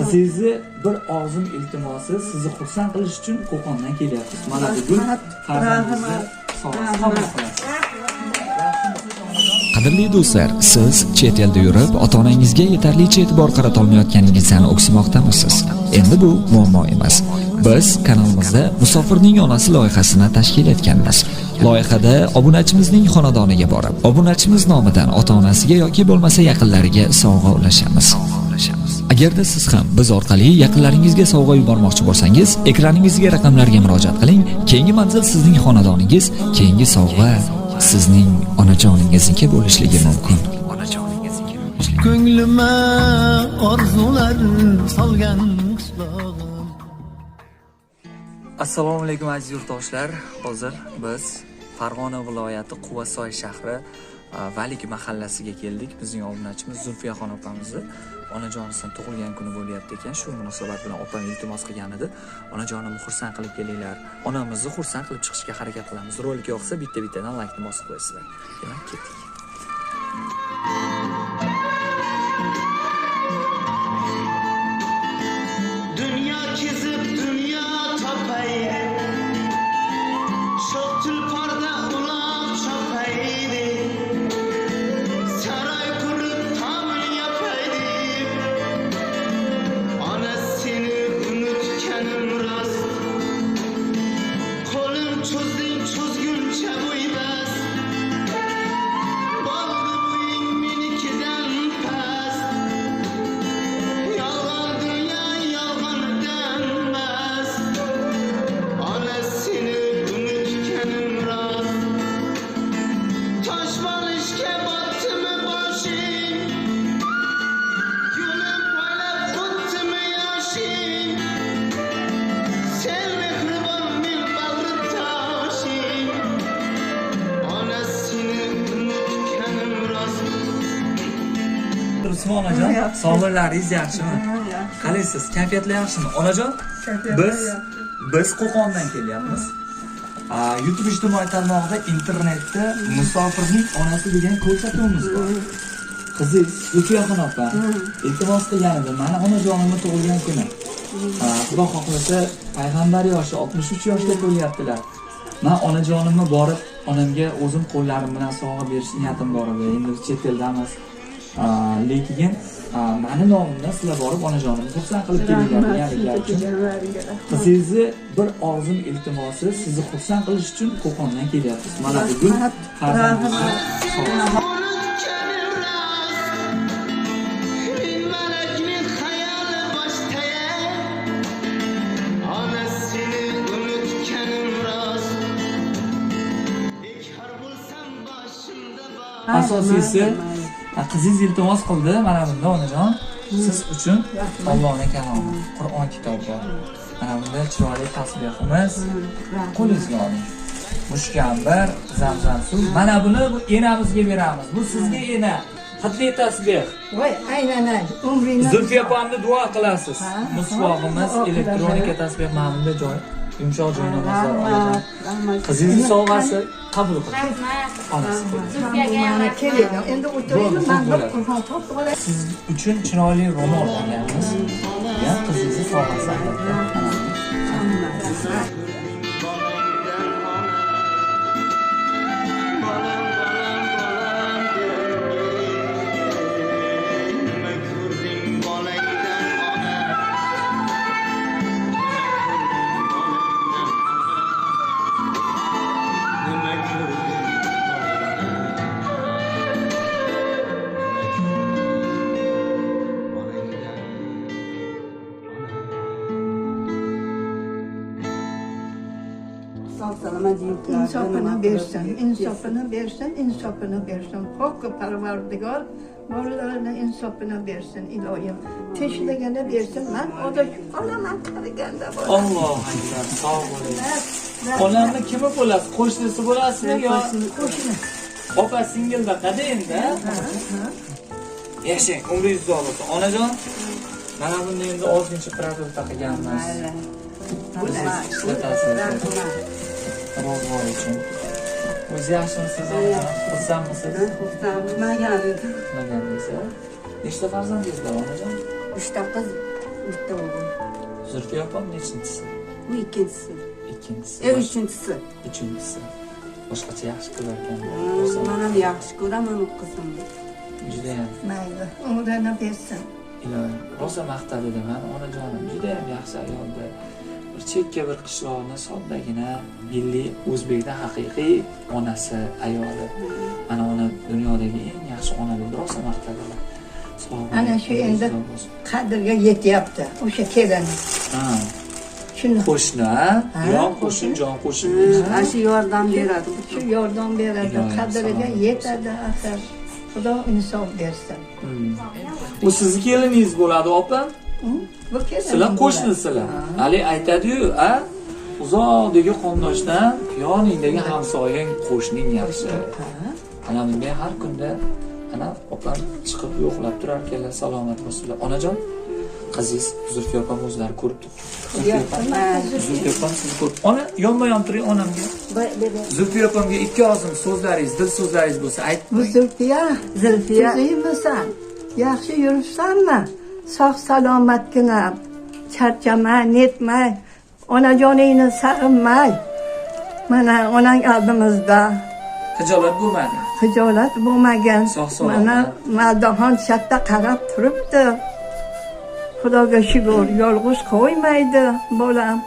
qizingizni bir og'zim iltimosi sizni xursand qilish uchun qo'qondan kelyapmiz mana bugun farzandingizni Qadrli do'stlar, siz chet elda yurib, ota-onangizga yetarlicha e'tibor qaratolmayotganingizdan o'ksimoqdamisiz? Endi bu muammo emas. Biz kanalimizda Musofirning onasi loyihasini tashkil etganmiz. Loyihada obunachimizning xonadoniga borib, obunachimiz nomidan ota-onasiga yoki bo'lmasa yaqinlariga sovg'a ulashamiz. Agarda siz ham biz orqali yaqinlaringizga sovg'a yubormoqchi bo'lsangiz, ekraningizga raqamlarga murojaat qiling. Keyingi manzil sizning xonadoningiz, keyingi sovg'a sizning onajoningizniki bo'lishligi mumkin. ko'nglima orzular solgan assalomu alaykum aziz yurtdoshlar hozir biz farg'ona viloyati quvasoy shahri Э, valiki mahallasiga keldik. Bizning obunachimiz zulfiyaxon opamizni. Onajonisini tug'ilgan kuni bo'lyapti ekan. Shu munosabat bilan opam iltimos qilgan edi. Onajonimni xursand qilib kelinglar. Onamizni xursand qilib chiqishga harakat qilamiz. Rolik yoqsa bitta bittadan laykni bosib qo'yasizlar. Demak ketdik. Usmon onajon sovg'alaringiz yaxshimi qalaysiz kayfiyatlar yaxshimi onajon biz biz qo'qondan kelyapmiz youtube ijtimoiy tarmog'ida internetda musofirning onasi degan ko'rsatuvimiz bor qizingiz zulfiyaxon opa iltimos qilgan edi mani onajonimni tug'ilgan kuni xudo xohlasa payg'ambar yoshi 63 yoshga to'lyaptilar man onajonimni borib onamga o'zim qo'llarim bilan sovg'a berish niyatim bor edi endi chet eldamiz lekin mani nomimdan sizlar borib onajonimni xursand qilib kelinglar deganliklar uchun qizingizni bir og'zim iltimosi sizni xursand qilish uchun qo'qondan kelyapmiz mana bugun farzandingizni asosiysi qizingiz iltimos qildi. Mana bunda onajon. Siz uchun Allohning kalomi Qur'on kitobi. Mana bunda chiroyli tasbehimiz qo'lingizga oling mushkambar zamzam suv. Mana buni bu enamizga beramiz. Bu sizga ena. Xatli tasbeh Voy, aylanay, umringni zulfiya opamni duo qilasiz. Ha, elektronika tasbeh mana bunda joy endi o'tiraylik, men bir Bo'ladi. qur'on topib olay. siz uchun chiroyli ro'mol olganmiz ya qizingizni sovg'asi albatta insofini bersin insofini bersin insofini bersin pok parvardigor bolalarini insofini bersin iloyim tinchligini bersin man odam olaman qaraganda bor allohu akbar sog' bo'ling onamni kimi bo'lasiz qo'shnisi bo'lasizmi yo qo'shni opa singilda qada endi yashang umringiz uzoq bo'lsin onajon mana bunda endi oltinchi produktda qilganmiz ishlatasiz ro'zg'or uchun o'zi yaxshimisiz onajon xursandmisiz xursandman nechta farzandingiz bor onajon uchta qiz bitta o'g'il Zulfiya opam nechinchisi? bu ikkinchisi Ikkinchisi. e bosh- uchinchisi Uchinchisi. Boshqacha yaxshi ko'rarkan. Hmm, man ham yaxshi ko'raman u qizimni Juda ham mayli umrini bersin ilohim. Rosa maqtadida mani onajonim juda ham yaxshi ayolda. Bir chekka bir qishloqni soddagina milliy o'zbekda haqiqiy onasi ayoli. Mana ona dunyodagi eng yaxshi ona deb rosa maqtadilar. Ana shu endi qadrga yetyapti o'sha kelin shuni Qo'shni, Jon qo'shni. jon qo'shin. ana shu yordam beradi shu yordam beradi qadriga yetadi axir xudo insof bersin. Bu sizni keliningiz bo'ladi, opa? bu kelin Sizlar qo'shnisizlar. Ali aytadi-yu, a? Uzoqdagi qondoshdan yoningdagi hamsoyang qo'shning yaxshi. Ana bunga har kunda ana opam chiqib yo'qlab turar ekanlar, salomat bo'lsinlar. Onajon, Zulfiya opam o'zlari ko'rib turibdi. Zulfiya opam, Zulfiya opam sizni ko'rib. Ona yonma-yon turing onamga. Zulfiya opamga ikki og'zim so'zlaringiz, dil so'zlaringiz bo'lsa bu aytmang. zulfiya Zulfiya. tuzukmisan yaxshi yuribsanmi sog' salomatgina charchamay netmay onajoningni sag'inmay mana onang oldimizda Hijolat bo'lmadi. hijolat bo'lmagan mana maldahon shartta qarab turibdi xudoga shukur yolg'iz qo'ymaydi bolam.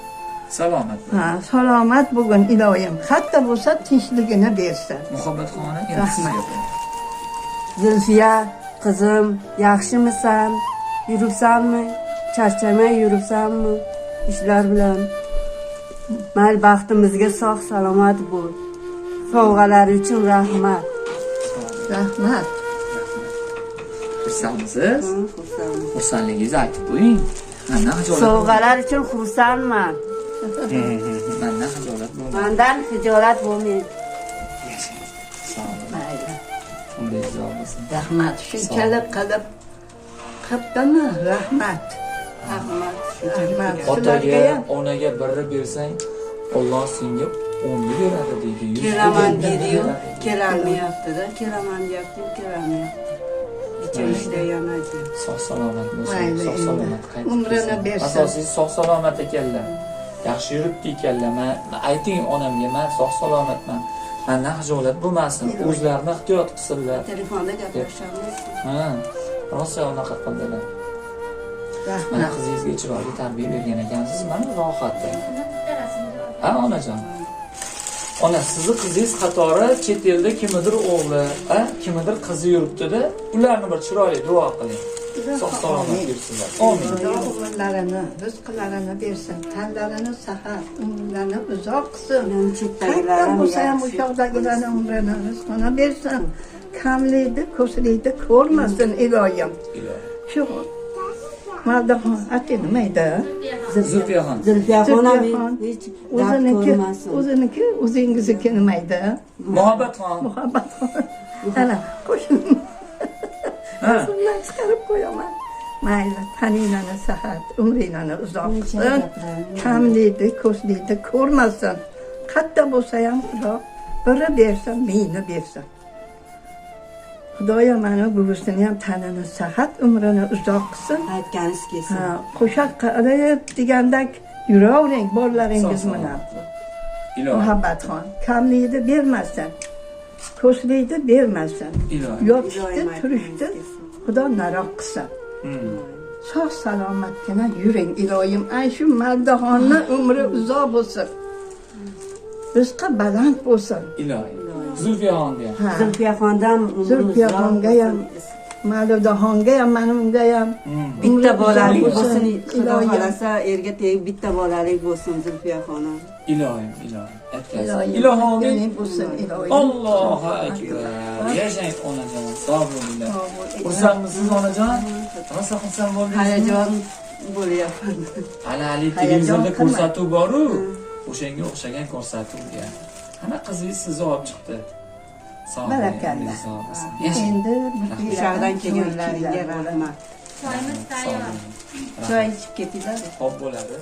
Salomat. ha salomat bugun iloyim. Hatto bo'lsa tinchligini bersin. Muhabbat xona endi sizga Rahmat. zulfiya qizim yaxshimisan? Yuribsanmi? Charchamay yuribsanmi? Ishlar bilan. Mayli baxtimizga sog' salomat bo'l. Sovg'alari uchun rahmat. Rahmat Xursandmisiz? Xursandligingizni aytib qo'ying. Mandan hijolat sovg'alar uchun xursandman bo'lmang. Mandan hijolat bo'lmang. mandan hijolat bo'lmaydi Yashang. Sog' bo'ling. rahmat shunchalik qilib qilibdimi rahmat rahmat rahmat Otaga, onaga birni bersang, Alloh senga o'nni beradi deydi. kelaman deydiyu deydi. kelolmayaptida kelaman deyapti kelolmayapti salomat bo'lsin. Mayli Sog' endi. salomat qaytib Umrini kelsin. bersin. Asosiysi sog' salomat ekanlar. Yaxshi yuribdi ekanlar. Man ayting onamga, man sog' salomatman. Mandan hijolat bo'lmasin. O'zlarini ehtiyot qilsinlar. telefonda gaplashamiz Ha, rosa unaqa qildilar. Mana qizingizga chiroyli tarbiya bergan ekansiz, mana rohatda. Ha, onajon. Ona, sizni qizingiz qatori chet elda kimnidir o'g'li, kimnidir qizi yuribdi-da, ularni bir chiroyli duo qiling. Sog' salomat yursinlar. Amin. xudo umrlarini rizqlarini bersin tanlarini sahat umrlarini uzoq qilsin Ularni qayerda chetdagilarim bo'lsa ham yaxshi. o'sha yoqdagilarni umrini rizqini bersin kamlikni ko'slikni ko'rmasin iloyim shu maldahon ati nima edi Zulfiyaxon. zulfiyaxon ham Zulfiyaxon. hech dard o'ziniki ko'rmasin o'ziniki o'zingizniki nima edi Muhabbatxon. muhabbatxon ana qo'shnim Ha. Bundan chiqarib qo'yaman mayli taninglarni sahat umringlarni uzoq qilsin kamlikni ko'zlikni ko'rmasin qayerda bo'lsa ham xudo biri bersin mingni bersin xudoyo mana buvisini ham tanini sahat umrini uzoq qilsin. Aytganingiz kelsin. Ha, qo'sha qilib degandak yuravering bolalaringiz bilan. muhabbatxon kamlikni bermasin ko'zlikni bermasin. Aytganingiz kelsin. xudo naroq qilsin. Hmm. sog' salomatgina yuring iloyim. Ay shu mardahonni umri uzoq bo'lsin. Rizqi baland bo'lsin. Ilohim. Zulfiyaxonga. ha zulfiyaxondan umri Zulfiyaxonga uzoq ham. bo'lsin. malidaxonga ham manimga ham Hmm. bitta bolalik bo'lsin xudo xohlasa erga tegib bitta bolalik bo'lsin zulfiyaxonim Ilohim, ilohim. Aytgaysiz. iloyim Ilohim. mening bo'lsin iloyim Allohu akbar. Yashang onajon. Sog' bo'linglar. Xursandmisiz onajon? Rosa xursand bo'ldingizmi? hayajon bo'lyapman Ana ali Hayajon televizorda qilmang. ko'rsatuv boru, o'shanga o'xshagan ko'rsatuvga. Ana qizingiz sizni chiqdi. Sog' Barakalla. endi o'shayoqdan kelganlaringga rahmat Sog' bo'ling. choy ichib ketinglar Xo'p bo'ladi.